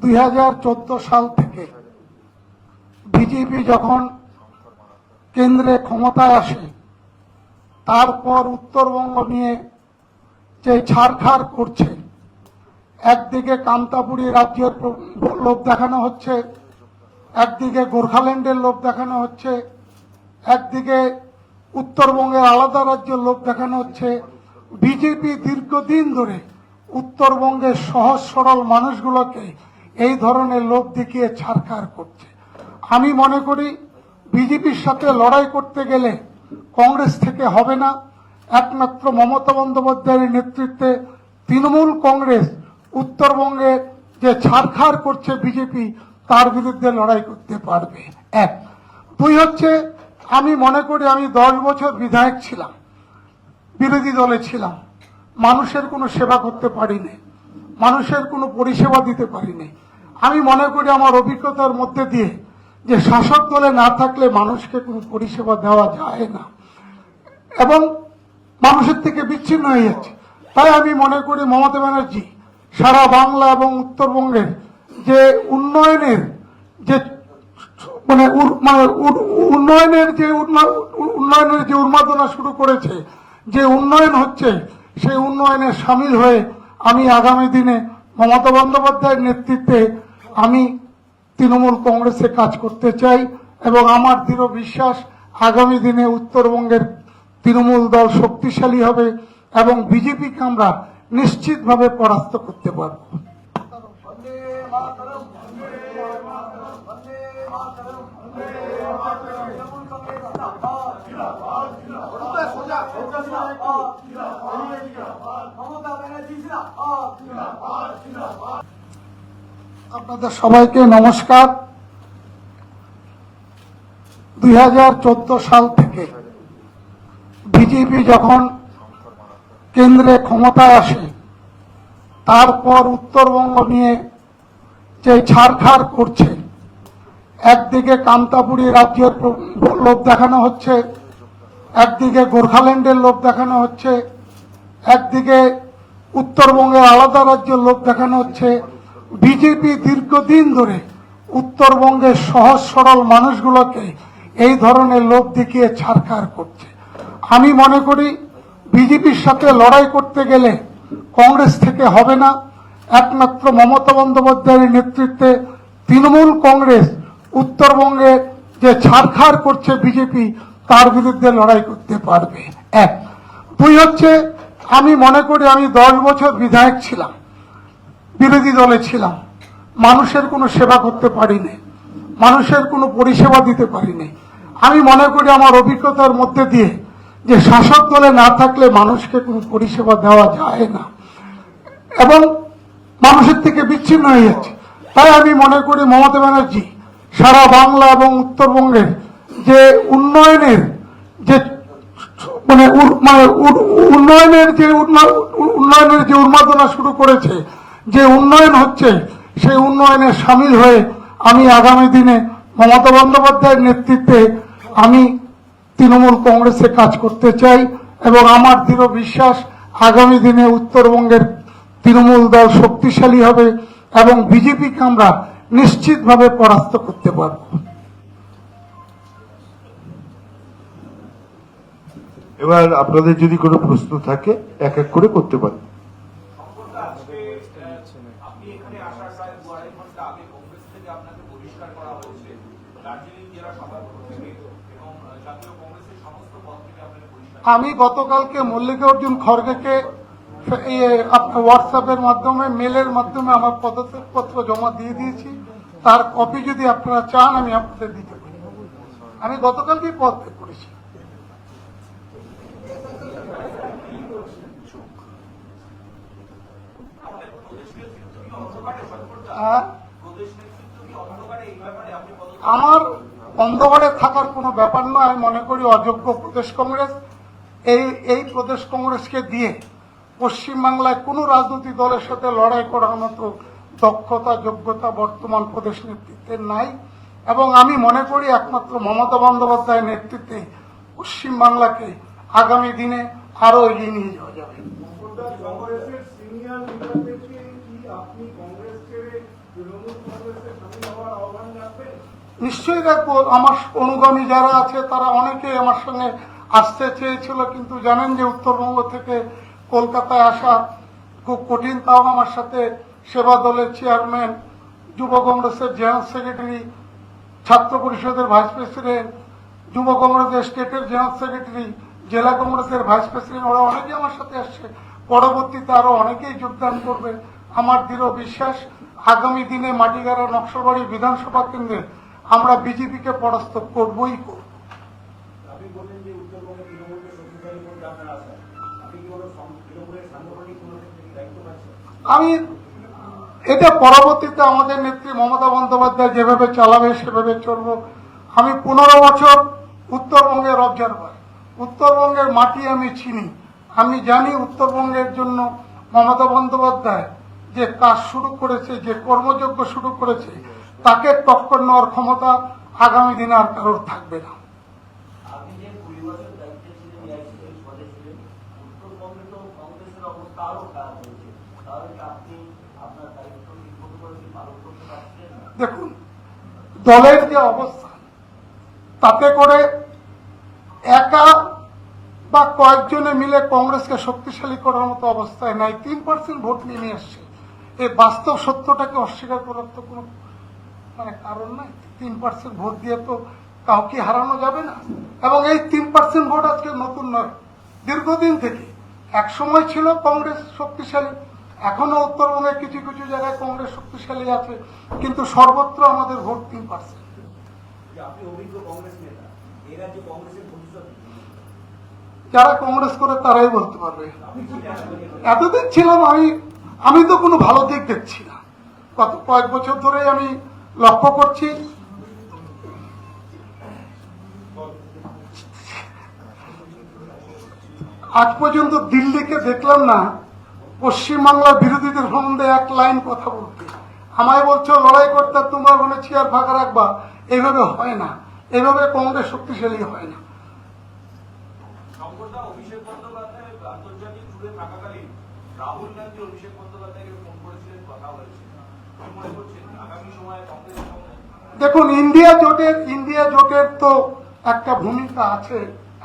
দুই হাজার চোদ্দ সাল থেকে বিজেপি যখন কেন্দ্রে ক্ষমতায় আসে, তারপর উত্তরবঙ্গ নিয়ে যে ছাড়খাড় করছে, একদিকে কান্তাপুরী রাজ্যের লোভ দেখানো হচ্ছে, একদিকে গোর্খাল্যান্ডের লোভ দেখানো হচ্ছে, একদিকে উত্তরবঙ্গের আলাদা রাজ্যের লোভ দেখানো হচ্ছে। বিজেপি দীর্ঘদিন ধরে উত্তরবঙ্গের সহজ সরল মানুষগুলোকে এই ধরনের লোভ দেখিয়ে ছাড়খাড় করছে। আমি মনে করি বিজেপির সাথে লড়াই করতে গেলে কংগ্রেস থেকে হবে না। একমাত্র মমতা বন্দ্যোপাধ্যায়ের নেতৃত্বে তৃণমূল কংগ্রেস উত্তরবঙ্গে যে ছাড়খাড় করছে বিজেপি, তার বিরুদ্ধে লড়াই করতে পারবে। এক। দুই হচ্ছে, আমি মনে করি আমি দশ বছর বিধায়ক ছিলাম, বিরোধী দলে ছিলাম। মানুষের কোনো সেবা করতে পারিনি, মানুষের কোনো পরিষেবা দিতে পারিনি। আমি মনে করি আমার অভিজ্ঞতার মধ্যে দিয়ে যে শাসক দলে না থাকলে মানুষকে কোনো পরিষেবা দেওয়া যায় না। এবং মানুষের থেকে বিচ্ছিন্ন হয়ে যাচ্ছে। তাই আমি মনে করি মমতা ব্যানার্জি সারা বাংলা এবং উত্তরবঙ্গের যে উন্নয়নের যে মানে মানে উন্নয়নের যে উন্নয়নের যে উন্মাদনা শুরু করেছে, যে উন্নয়ন হচ্ছে, সেই উন্নয়নে সামিল হয়ে আমি আগামী দিনে মমতা বন্দ্যোপাধ্যায়ের নেতৃত্বে আমি তৃণমূল কংগ্রেসে কাজ করতে চাই এবং আমার দৃঢ় বিশ্বাস আগামী দিনে উত্তরবঙ্গের তৃণমূল দল শক্তিশালী হবে এবং বিজেপিকে আমরা নিশ্চিতভাবে পরাস্ত করতে পারব। আপনাদের সবাইকে নমস্কার। দুই হাজার চোদ্দ সাল থেকে বিজেপি যখন কেন্দ্রে ক্ষমতায় আসে, তারপর উত্তরবঙ্গ নিয়ে যে ছাড়খাড় করছে, একদিকে কান্তাপুরী রাজ্যের লোভ দেখানো হচ্ছে, একদিকে গোর্খাল্যান্ডের লোভ দেখানো হচ্ছে, একদিকে উত্তরবঙ্গের আলাদা রাজ্যের লোভ দেখানো হচ্ছে বিজেপি দীর্ঘদিন ধরে উত্তরবঙ্গের সহজ সরল মানুষগুলোকে এই ধরনের লোভ দেখিয়ে ছাড়খাড় করছে। আমি মনে করি বিজেপির সাথে লড়াই করতে গেলে কংগ্রেস থেকে হবে না। একমাত্র মমতা বন্দ্যোপাধ্যায়ের নেতৃত্বে তৃণমূল কংগ্রেস উত্তরবঙ্গে যে ছাড়খাড় করছে বিজেপি, তার বিরুদ্ধে লড়াই করতে পারবে। এক। দুই হচ্ছে, আমি মনে করি আমি দশ বছর বিধায়ক ছিলাম। বিরোধী দলে ছিলাম। মানুষের কোনো সেবা করতে পারিনি। মানুষের কোনো পরিষেবা দিতে পারিনি। আমি মনে করি আমার অভিজ্ঞতার মধ্যে দিয়ে যে শাসক দলে না থাকলে মানুষকে কোনো পরিষেবা দেওয়া যায় না। এবং মানুষের থেকে বিচ্ছিন্ন হয়ে যাচ্ছে। তাই আমি মনে করি মমতা ব্যানার্জি সারা বাংলা এবং উত্তরবঙ্গের যে উন্নয়নের যে মানে মানে উন্নয়নের যে উন্নয়নের যে উন্মাদনা শুরু করেছে যে উন্নয়ন হচ্ছে, সেই উন্নয়নে সামিল হয়ে আমি আগামী দিনে মমতা বন্দ্যোপাধ্যায়ের নেতৃত্বে আমি তৃণমূল কংগ্রেসে কাজ করতে চাই এবং আমার দৃঢ় বিশ্বাস আগামী দিনে উত্তরবঙ্গের তৃণমূল দল শক্তিশালী হবে এবং বিজেপিকে আমরা নিশ্চিতভাবে পরাস্ত করতে পারব। এবার আপনাদের যদি কোনো প্রশ্ন থাকে, এক এক করে করতে পারেন দার্জিলিং জেলা সভাপতি থেকে এবং জাতীয় কংগ্রেসের সমস্ত পদ থেকে আমি গতকালকে মল্লিকা অর্জুন খড়গেকে ইয়ে, আপনার হোয়াটসঅ্যাপের মাধ্যমে মেলের মাধ্যমে আমার পদত্যাগপত্র জমা দিয়ে দিয়েছি। তার কপি যদি আপনারা চান আমি আপনাদের দিতে পারি। আমি গতকালকেই পদত্যাগ করেছি। হ্যাঁ আমার অন্ধকারে থাকার কোনো ব্যাপার নয় মনে করি অযোগ্য প্রদেশ কংগ্রেস। এই এই প্রদেশ কংগ্রেসকে দিয়ে পশ্চিমবাংলায় কোনো রাজনৈতিক দলের সাথে লড়াই করার মতো দক্ষতা, যোগ্যতা বর্তমান প্রদেশ নেতৃত্বে নাই। এবং আমি মনে করি একমাত্র মমতা বন্দ্যোপাধ্যায়ের নেতৃত্বে পশ্চিমবাংলাকে আগামী দিনে আরও এগিয়ে নিয়ে যাওয়া যাবে। নিশ্চয়ই দেখব আমার অনুগামী যারা আছে, তারা অনেকে আমার সঙ্গে আসতে চেয়েছিল, কিন্তু জানেন যে উত্তরবঙ্গ থেকে কলকাতায় আসা খুব কঠিন, তাও আমার সাথে সেবা দলের চেয়ারম্যান, যুব কংগ্রেসের জেনারেল সেক্রেটারি, ছাত্র পরিষদের ভাইস প্রেসিডেন্ট, যুব কংগ্রেসের স্টেটের জেনারেল সেক্রেটারি, জেলা কংগ্রেসের ভাইস প্রেসিডেন্ট, ওরা অনেকেই আমার সাথে আসছে। পরবর্তীতে আরও অনেকেই যোগদান করবে। আমার দৃঢ় বিশ্বাস, আগামী দিনে মাটিগাড়া নকশালবাড়ি বিধানসভা কেন্দ্রে আমরা বিজেপিকে পরাস্ত করবই। করব আমি এটা পরবর্তীতে আমাদের নেত্রী মমতা বন্দ্যোপাধ্যায় যেভাবে চালাবে সেভাবে চলবো। আমি পনেরো বছর উত্তরবঙ্গের অবজারভার উত্তরবঙ্গের মাটি আমি চিনি। আমি জানি উত্তরবঙ্গের জন্য মমতা বন্দ্যোপাধ্যায় যে কাজ শুরু করেছে যে কর্মযজ্ঞ শুরু করেছে তাকে টক্কর নেওয়ার ক্ষমতা আগামী দিনে আর কারোর থাকবে না। দেখুন দলের যে অবস্থা তাতে করে একা বা কয়েকজনে মিলে কংগ্রেসকে শক্তিশালী করার মতো অবস্থায় নাই। তিন পার্সেন্ট ভোট নিয়ে নিয়ে আসছে। এই বাস্তব সত্যটাকে অস্বীকার করার তো কোনো মানে কারণ নাই তিন পার্সেন্ট ভোট দিয়ে তো কাউকে হারানো যাবে না এবং এই তিন পার্সেন্ট ভোট আজকে নতুন নয় দীর্ঘদিন থেকে এক সময় ছিল কংগ্রেস শক্তিশালী এখনও উত্তরবঙ্গে কিছু কিছু জায়গায় কংগ্রেস শক্তিশালী আছে কিন্তু সর্বত্র আমাদের ভোট তিন পার্সেন্ট? যারা কংগ্রেস করে তারাই বলতে পারবে? এতদিন ছিলাম আমি আমি তো কোনো ভালো দিক দেখছি না গত কয়েক বছর ধরে আমি লক্ষ্য করছি। আজ পর্যন্ত দিল্লিকে দেখলাম না, পশ্চিমবাংলার বিরোধীদের সম্বন্ধে এক লাইন কথা বলতে। আমায় বলছো, লড়াই করতে তোমরা মনে চেয়ার ফাঁকা রাখবা? এইভাবে হয় না। এভাবে কংগ্রেস শক্তিশালী হয় না। রাহুল গান্ধী অভিষেক বন্দ্যোপাধ্যায়কে ফোন করেছিলেন, কথা হয়েছে দেখুন ইন্ডিয়া জোটের ইন্ডিয়া জোটের তো একটা ভূমিকা আছে।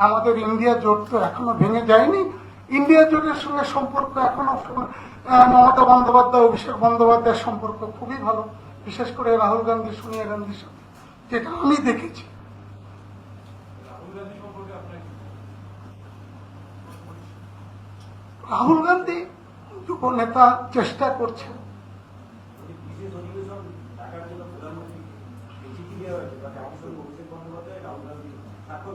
আমাদের ইন্ডিয়া জোট তো এখনও ভেঙে যায়নি। ইন্ডিয়া জোটের সঙ্গে সম্পর্ক এখনও মমতা বন্দ্যোপাধ্যায়, অভিষেক বন্দ্যোপাধ্যায়ের সম্পর্ক খুবই ভালো। বিশেষ করে রাহুল গান্ধী, সোনিয়া গান্ধীর সাথে যেটা আমি দেখেছি। রাহুল গান্ধী যুব নেতা চেষ্টা করছে